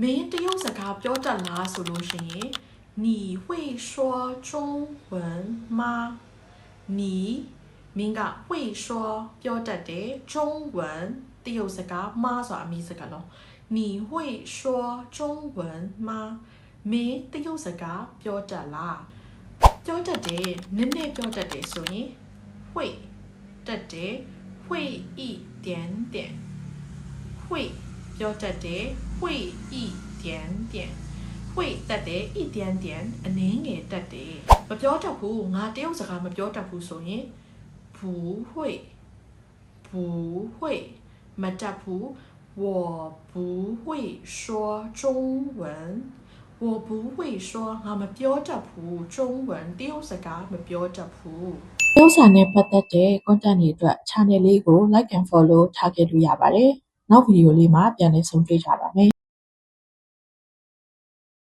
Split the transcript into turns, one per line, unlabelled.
မင်းတရုတ်စကားပြောတတ်လားဆိုလို့ရှိရင်你会说中文吗你မင်းက会说ပြောတတ်တယ်中文တရုတ်စကားမဆိုတာအမိစကားလုံး你会说中文吗မင်းတရုတ်စကားပြောတတ်လားပြောတတ်တယ်နည်းနည်းပြောတတ်တယ်ဆိုရင်会တတ်တယ်会一点点会ပြောတတ်တယ် 会一点点会တတ်တယ်一点点အနည်းငယ်တတ်တယ်မပြောတတ်ဘူးငါတရုတ်စကားမပြောတတ်ဘူးဆိုရင်不会不会မတတ်ဘူး我不会说中文我不会说ငါမပြောတတ်ဘူး中文တရုတ်စကားမပြောတတ်ဘူး
ရုပ်စာနဲ့ပတ်သက်တဲ့ content တွေအတွက် channel လေးကို like and follow ထားခဲ့လို့ရပါတယ်။နောက်ဗီဒီယိုလေးမှာပြန်လည်ဆုံတွေ့ကြပါ